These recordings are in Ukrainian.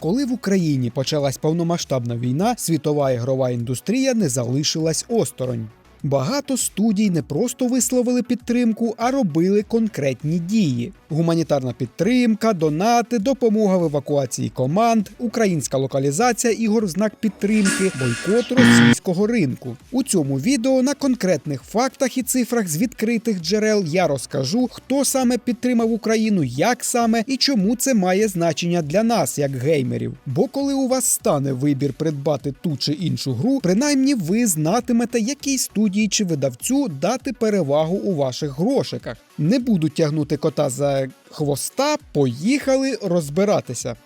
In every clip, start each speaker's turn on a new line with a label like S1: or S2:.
S1: Коли в Україні почалась повномасштабна війна, світова ігрова індустрія не залишилась осторонь. Багато студій не просто висловили підтримку, а робили конкретні дії: гуманітарна підтримка, донати, допомога в евакуації команд, українська локалізація ігор в знак підтримки, бойкот російського ринку. У цьому відео на конкретних фактах і цифрах з відкритих джерел я розкажу, хто саме підтримав Україну, як саме і чому це має значення для нас, як геймерів. Бо коли у вас стане вибір придбати ту чи іншу гру, принаймні ви знатимете, якій студії чи видавцю дати перевагу у ваших грошиках. Не буду тягнути кота за хвоста, поїхали розбиратися.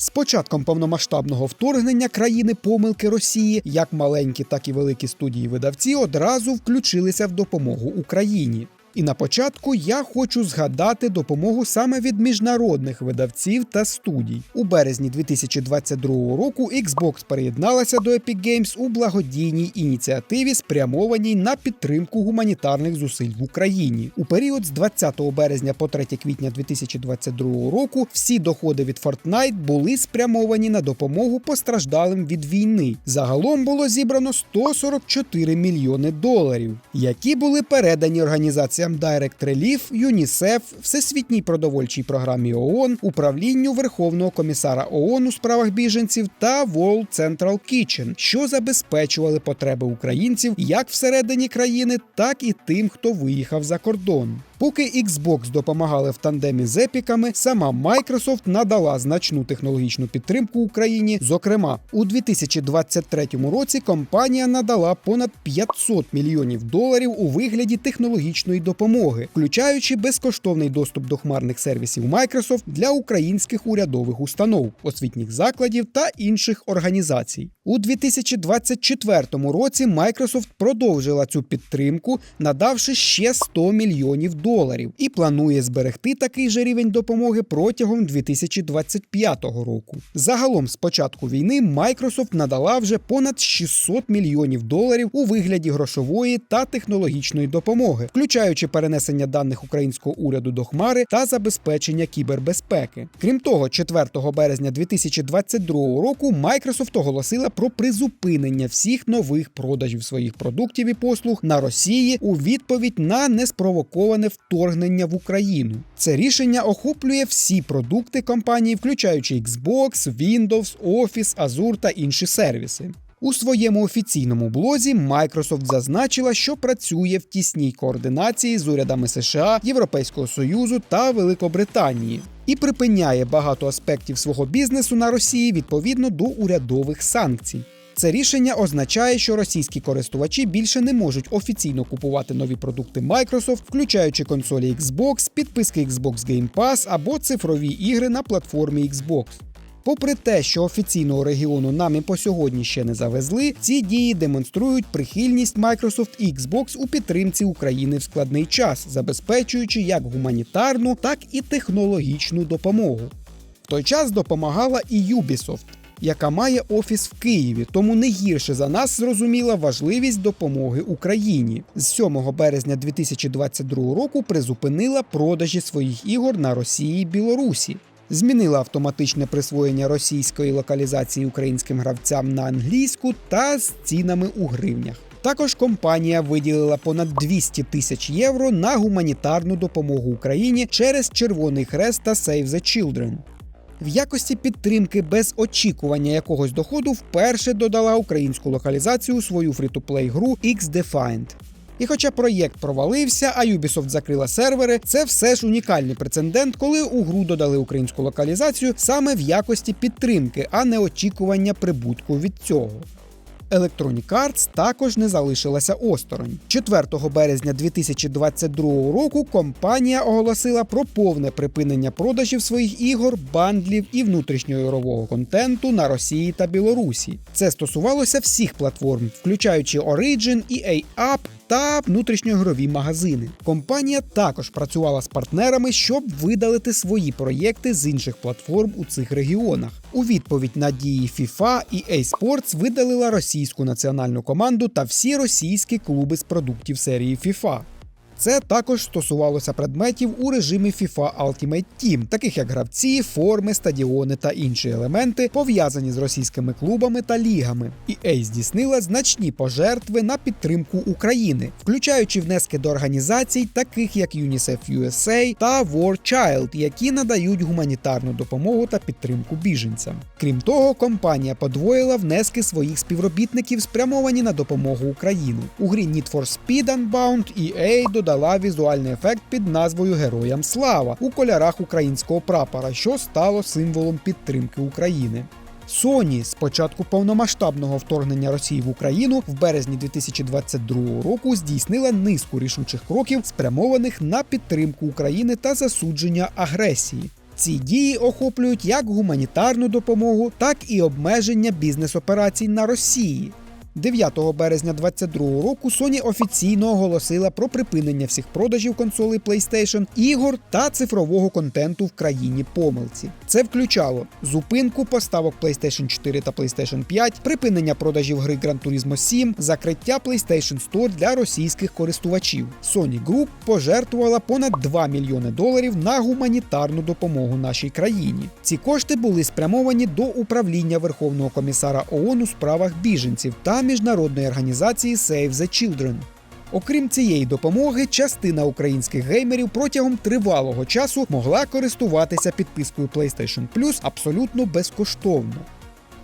S1: З початком повномасштабного вторгнення країни помилки Росії, як маленькі, так і великі студії видавці одразу включилися в допомогу Україні. І на початку я хочу згадати допомогу саме від міжнародних видавців та студій. У березні 2022 року Xbox приєдналася до Epic Games у благодійній ініціативі, спрямованій на підтримку гуманітарних зусиль в Україні. У період з 20 березня по 3 квітня 2022 року всі доходи від Fortnite були спрямовані на допомогу постраждалим від війни. Загалом було зібрано 144 мільйони доларів, які були передані організаціям Direct Relief, ЮНІСЕФ, Всесвітній продовольчій програмі ООН, управлінню Верховного комісара ООН у справах біженців та World Central Kitchen, що забезпечували потреби українців як всередині країни, так і тим, хто виїхав за кордон. Поки Xbox допомагали в тандемі з епіками, сама Microsoft надала значну технологічну підтримку Україні. Зокрема, у 2023 році компанія надала понад 500 мільйонів доларів у вигляді технологічної допомоги, включаючи безкоштовний доступ до хмарних сервісів Microsoft для українських урядових установ, освітніх закладів та інших організацій. У 2024 році Microsoft продовжила цю підтримку, надавши ще 100 мільйонів доларів, і планує зберегти такий же рівень допомоги протягом 2025 року. Загалом, з початку війни, Microsoft надала вже понад 600 мільйонів доларів у вигляді грошової та технологічної допомоги, включаючи перенесення даних українського уряду до Хмари та забезпечення кібербезпеки. Крім того, 4 березня 2022 року Microsoft оголосила про призупинення всіх нових продажів своїх продуктів і послуг на Росії у відповідь на неспровоковане вторгнення в Україну. Це рішення охоплює всі продукти компанії, включаючи Xbox, Windows, Office, Azure та інші сервіси. У своєму офіційному блозі Microsoft зазначила, що працює в тісній координації з урядами США, Європейського Союзу та Великобританії і припиняє багато аспектів свого бізнесу на Росії відповідно до урядових санкцій. Це рішення означає, що російські користувачі більше не можуть офіційно купувати нові продукти Microsoft, включаючи консолі Xbox, підписки Xbox Game Pass або цифрові ігри на платформі Xbox. Попри те, що офіційного регіону нам і по сьогодні ще не завезли, ці дії демонструють прихильність Microsoft і Xbox у підтримці України в складний час, забезпечуючи як гуманітарну, так і технологічну допомогу. В той час допомагала і Ubisoft, яка має офіс в Києві, тому не гірше за нас зрозуміла важливість допомоги Україні. З 7 березня 2022 року призупинила продажі своїх ігор на Росії і Білорусі змінила автоматичне присвоєння російської локалізації українським гравцям на англійську та з цінами у гривнях. Також компанія виділила понад 200 тисяч євро на гуманітарну допомогу Україні через Червоний Хрест та Save the Children. В якості підтримки без очікування якогось доходу вперше додала українську локалізацію свою фрі-то-плей гру X-Defined. І хоча проєкт провалився, а Ubisoft закрила сервери, це все ж унікальний прецедент, коли у гру додали українську локалізацію саме в якості підтримки, а не очікування прибутку від цього. Electronic Arts також не залишилася осторонь. 4 березня 2022 року компанія оголосила про повне припинення продажів своїх ігор, бандлів і внутрішньоігрового контенту на Росії та Білорусі. Це стосувалося всіх платформ, включаючи Origin, EA App, та внутрішньоігрові магазини. Компанія також працювала з партнерами, щоб видалити свої проєкти з інших платформ у цих регіонах. У відповідь на дії FIFA і Sports видалила російську національну команду та всі російські клуби з продуктів серії FIFA. Це також стосувалося предметів у режимі FIFA Ultimate Team, таких як гравці, форми, стадіони та інші елементи, пов'язані з російськими клубами та лігами. EA здійснила значні пожертви на підтримку України, включаючи внески до організацій, таких як UNICEF USA та War Child, які надають гуманітарну допомогу та підтримку біженцям. Крім того, компанія подвоїла внески своїх співробітників, спрямовані на допомогу Україні. У грі Need for Speed Unbound EA додала візуальний ефект під назвою Героям Слава у кольорах українського прапора, що стало символом підтримки України. Sony з початку повномасштабного вторгнення Росії в Україну в березні 2022 року здійснила низку рішучих кроків, спрямованих на підтримку України та засудження агресії. Ці дії охоплюють як гуманітарну допомогу, так і обмеження бізнес-операцій на Росії. 9 березня 2022 року Sony офіційно оголосила про припинення всіх продажів консолей PlayStation, ігор та цифрового контенту в країні помилці. Це включало зупинку поставок PlayStation 4 та PlayStation 5, припинення продажів гри Gran Turismo 7, закриття PlayStation Store для російських користувачів. Sony Group пожертвувала понад 2 мільйони доларів на гуманітарну допомогу нашій країні. Ці кошти були спрямовані до управління Верховного комісара ООН у справах біженців та міжнародної організації Save the Children. Окрім цієї допомоги, частина українських геймерів протягом тривалого часу могла користуватися підпискою PlayStation Plus абсолютно безкоштовно.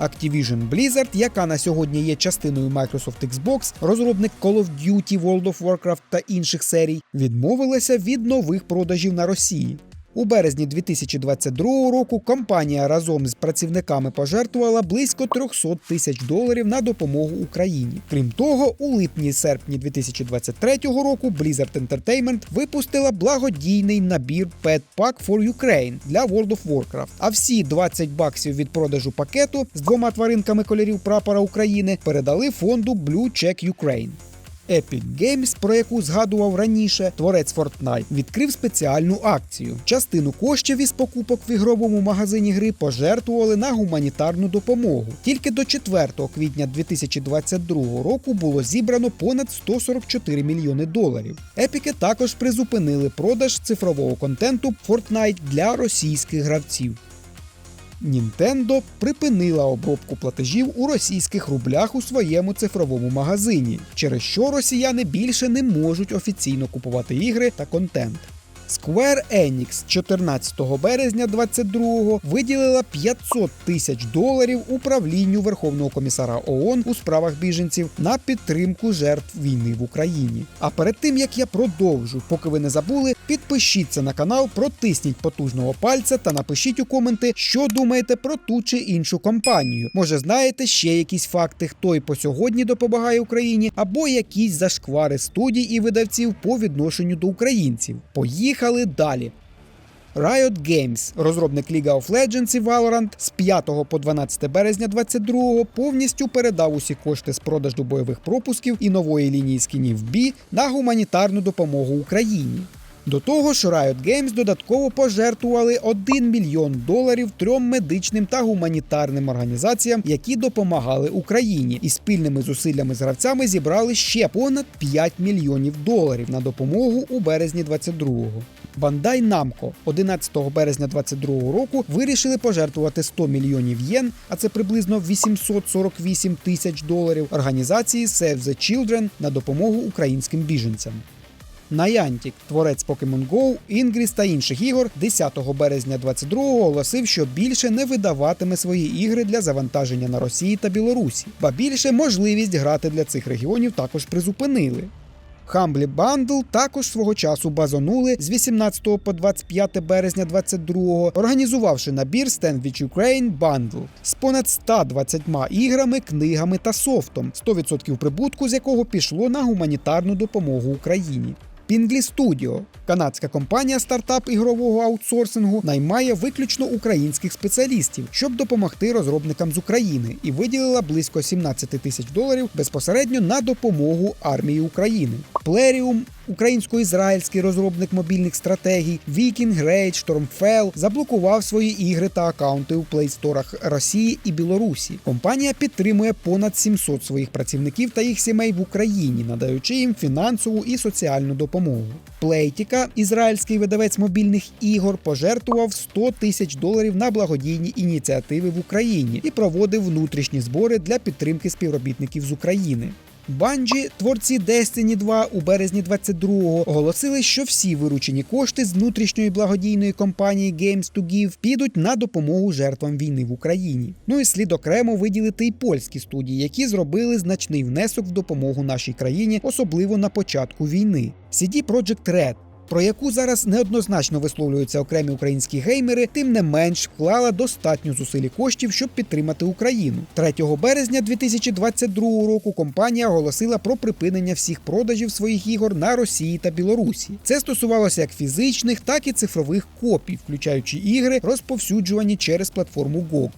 S1: Activision Blizzard, яка на сьогодні є частиною Microsoft Xbox, розробник Call of Duty, World of Warcraft та інших серій, відмовилася від нових продажів на Росії. У березні 2022 року компанія разом з працівниками пожертвувала близько 300 тисяч доларів на допомогу Україні. Крім того, у липні-серпні 2023 року Blizzard Entertainment випустила благодійний набір Pet Pack for Ukraine для World of Warcraft. А всі 20 баксів від продажу пакету з двома тваринками кольорів прапора України передали фонду Blue Check Ukraine. Epic Games, про яку згадував раніше, творець Fortnite, відкрив спеціальну акцію. Частину коштів із покупок в ігровому магазині гри пожертвували на гуманітарну допомогу. Тільки до 4 квітня 2022 року було зібрано понад 144 мільйони доларів. Епіки також призупинили продаж цифрового контенту Fortnite для російських гравців. Nintendo припинила обробку платежів у російських рублях у своєму цифровому магазині, через що росіяни більше не можуть офіційно купувати ігри та контент. Square Enix 14 березня 22-го виділила 500 тисяч доларів управлінню Верховного комісара ООН у справах біженців на підтримку жертв війни в Україні. А перед тим як я продовжу, поки ви не забули, підпишіться на канал, протисніть потужного пальця та напишіть у коменти, що думаєте про ту чи іншу компанію. Може, знаєте ще якісь факти, хто і по сьогодні допомагає Україні, або якісь зашквари студій і видавців по відношенню до українців. Поїхали далі. Riot Games, розробник League of Legends і Valorant, з 5 по 12 березня 22-го повністю передав усі кошти з продажу бойових пропусків і нової лінії скінів B на гуманітарну допомогу Україні. До того ж, Riot Games додатково пожертвували 1 мільйон доларів трьом медичним та гуманітарним організаціям, які допомагали Україні, і спільними зусиллями з гравцями зібрали ще понад 5 мільйонів доларів на допомогу у березні 22-го. Бандай Намко 11 березня 22-го року вирішили пожертвувати 100 мільйонів єн, а це приблизно 848 тисяч доларів організації Save the Children на допомогу українським біженцям. Niantic, творець Pokemon Go, Ingress та інших ігор, 10 березня 22-го оголосив, що більше не видаватиме свої ігри для завантаження на Росії та Білорусі, ба більше можливість грати для цих регіонів також призупинили. Humble Bundle також свого часу базонули з 18 по 25 березня 22-го, організувавши набір Stand Ukraine Bundle з понад 120 іграми, книгами та софтом, 100% прибутку з якого пішло на гуманітарну допомогу Україні. Pingley Studio. Канадська компанія стартап ігрового аутсорсингу наймає виключно українських спеціалістів, щоб допомогти розробникам з України, і виділила близько 17 тисяч доларів безпосередньо на допомогу армії України. Plerium Українсько-ізраїльський розробник мобільних стратегій Viking, Rage, Stormfell заблокував свої ігри та акаунти у плейсторах Росії і Білорусі. Компанія підтримує понад 700 своїх працівників та їх сімей в Україні, надаючи їм фінансову і соціальну допомогу. Плейтіка, ізраїльський видавець мобільних ігор, пожертвував 100 тисяч доларів на благодійні ініціативи в Україні і проводив внутрішні збори для підтримки співробітників з України. Банджі, творці Destiny 2 у березні 22-го оголосили, що всі виручені кошти з внутрішньої благодійної компанії Games to Give підуть на допомогу жертвам війни в Україні. Ну і слід окремо виділити й польські студії, які зробили значний внесок в допомогу нашій країні, особливо на початку війни. CD Projekt Red про яку зараз неоднозначно висловлюються окремі українські геймери, тим не менш вклала достатньо зусиль коштів, щоб підтримати Україну. 3 березня 2022 року компанія оголосила про припинення всіх продажів своїх ігор на Росії та Білорусі. Це стосувалося як фізичних, так і цифрових копій, включаючи ігри, розповсюджувані через платформу GOG.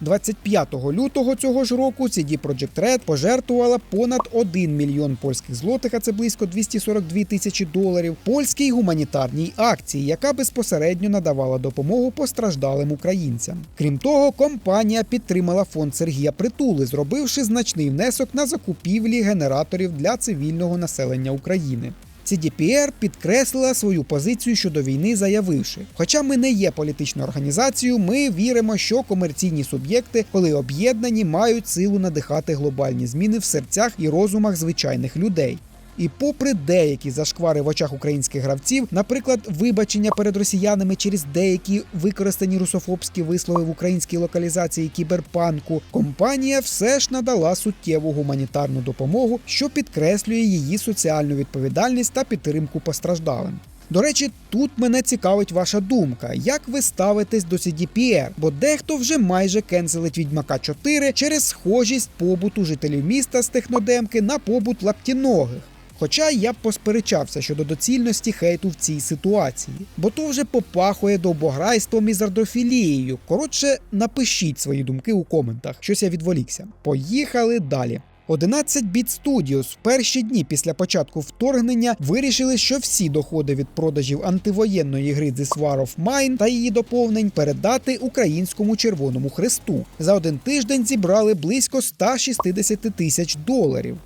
S1: 25 лютого цього ж року CD Projekt Red пожертвувала понад 1 мільйон польських злотих, а це близько 242 тисячі доларів, польській гуманітарній акції, яка безпосередньо надавала допомогу постраждалим українцям. Крім того, компанія підтримала фонд Сергія Притули, зробивши значний внесок на закупівлі генераторів для цивільного населення України. CDPR підкреслила свою позицію щодо війни, заявивши: хоча ми не є політичною організацією, ми віримо, що комерційні суб'єкти, коли об'єднані, мають силу надихати глобальні зміни в серцях і розумах звичайних людей. І попри деякі зашквари в очах українських гравців, наприклад, вибачення перед росіянами через деякі використані русофобські вислови в українській локалізації кіберпанку, компанія все ж надала суттєву гуманітарну допомогу, що підкреслює її соціальну відповідальність та підтримку постраждалим. До речі, тут мене цікавить ваша думка, як ви ставитесь до CDPR, бо дехто вже майже кенселить Відьмака 4 через схожість побуту жителів міста з технодемки на побут лаптіногих. Хоча я б посперечався щодо доцільності хейту в цій ситуації, бо то вже попахує довбограйством і зардофілією. Коротше, напишіть свої думки у коментах. Щось я відволікся. Поїхали далі. 11 Bit Studios в перші дні після початку вторгнення вирішили, що всі доходи від продажів антивоєнної гри This War of Mine та її доповнень передати українському Червоному Хресту. За один тиждень зібрали близько 160 тисяч доларів.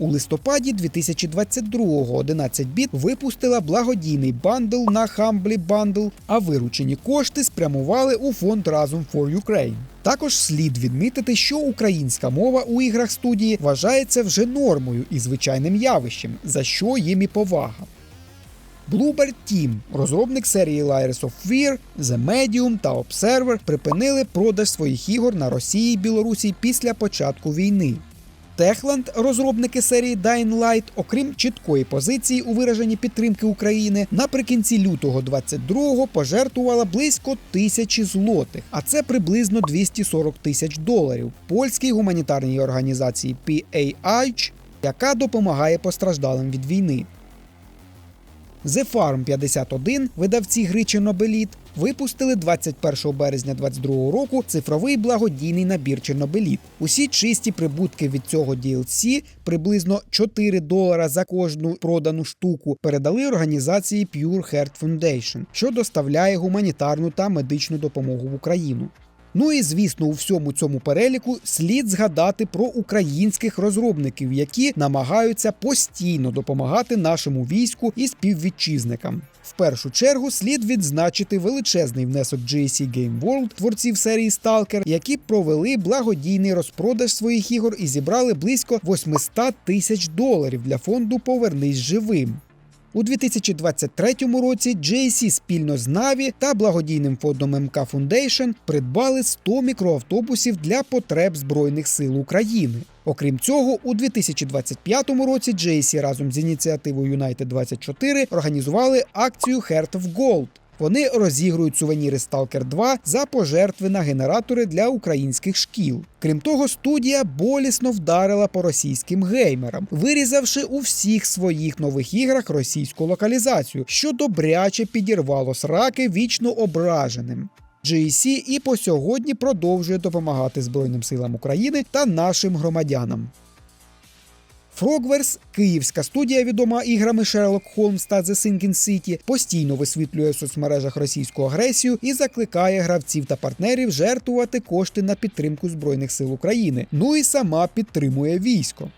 S1: У листопаді 2022-го 11 біт випустила благодійний бандл на Humbly Bundle, а виручені кошти спрямували у фонд Разом for Ukraine. Також слід відмітити, що українська мова у іграх студії вважається вже нормою і звичайним явищем, за що їм і повага. Bluebird Team, розробник серії Layers of Fear, The Medium та Observer, припинили продаж своїх ігор на Росії і Білорусі після початку війни. Techland, розробники серії Dying Light, окрім чіткої позиції у вираженні підтримки України, наприкінці лютого 22-го пожертвувала близько тисячі злотих, а це приблизно 240 тисяч доларів польській гуманітарній організації PAH, яка допомагає постраждалим від війни. The Farm 51, видавці гри Чорнобиліт, випустили 21 березня 2022 року цифровий благодійний набір Чорнобиліт. Усі чисті прибутки від цього DLC, приблизно 4 долара за кожну продану штуку, передали організації Pure Heart Foundation, що доставляє гуманітарну та медичну допомогу в Україну. Ну і звісно, у всьому цьому переліку слід згадати про українських розробників, які намагаються постійно допомагати нашому війську і співвітчизникам. В першу чергу слід відзначити величезний внесок GSC Game World, творців серії Stalker, які провели благодійний розпродаж своїх ігор і зібрали близько 800 тисяч доларів для фонду Повернись живим. У 2023 році JC спільно з Na'Vi та благодійним фондом МК Foundation придбали 100 мікроавтобусів для потреб Збройних сил України. Окрім цього, у 2025 році JC разом з ініціативою United 24 організували акцію Heart of Gold. Вони розігрують сувеніри Stalker 2 за пожертви на генератори для українських шкіл. Крім того, студія болісно вдарила по російським геймерам, вирізавши у всіх своїх нових іграх російську локалізацію, що добряче підірвало сраки вічно ображеним. GEC і по сьогодні продовжує допомагати Збройним силам України та нашим громадянам. Frogverse, київська студія, відома іграми Sherlock Holmes та The Sinking City, постійно висвітлює в соцмережах російську агресію і закликає гравців та партнерів жертвувати кошти на підтримку Збройних сил України. Ну і сама підтримує військо.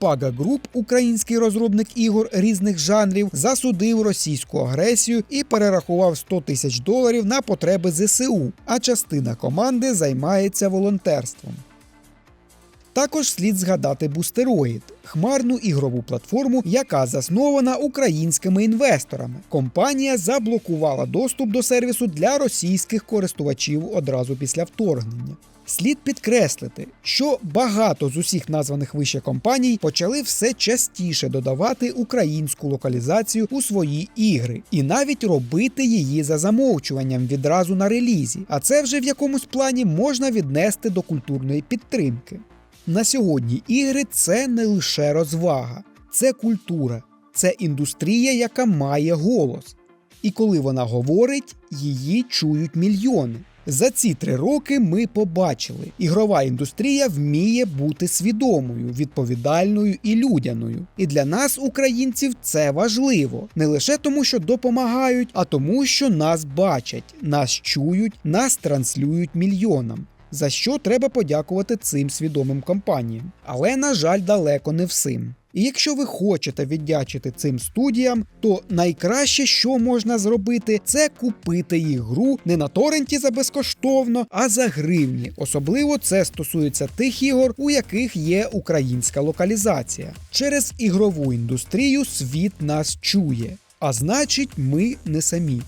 S1: Paga Group, український розробник ігор різних жанрів, засудив російську агресію і перерахував 100 тисяч доларів на потреби ЗСУ, а частина команди займається волонтерством. Також слід згадати Бустероїд хмарну ігрову платформу, яка заснована українськими інвесторами. Компанія заблокувала доступ до сервісу для російських користувачів одразу після вторгнення. Слід підкреслити, що багато з усіх названих вище компаній почали все частіше додавати українську локалізацію у свої ігри і навіть робити її за замовчуванням відразу на релізі. А це вже в якомусь плані можна віднести до культурної підтримки. На сьогодні ігри це не лише розвага, це культура, це індустрія, яка має голос. І коли вона говорить, її чують мільйони. За ці три роки ми побачили, ігрова індустрія вміє бути свідомою, відповідальною і людяною. І для нас, українців, це важливо не лише тому, що допомагають, а тому, що нас бачать, нас чують, нас транслюють мільйонам. За що треба подякувати цим свідомим компаніям. Але, на жаль, далеко не всім. І якщо ви хочете віддячити цим студіям, то найкраще, що можна зробити, це купити їх гру не на торренті за безкоштовно, а за гривні. Особливо це стосується тих ігор, у яких є українська локалізація. Через ігрову індустрію світ нас чує, а значить, ми не самі.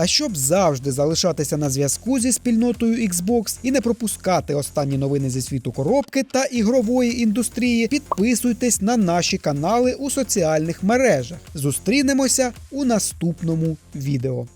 S1: А щоб завжди залишатися на зв'язку зі спільнотою Xbox і не пропускати останні новини зі світу коробки та ігрової індустрії, підписуйтесь на наші канали у соціальних мережах. Зустрінемося у наступному відео.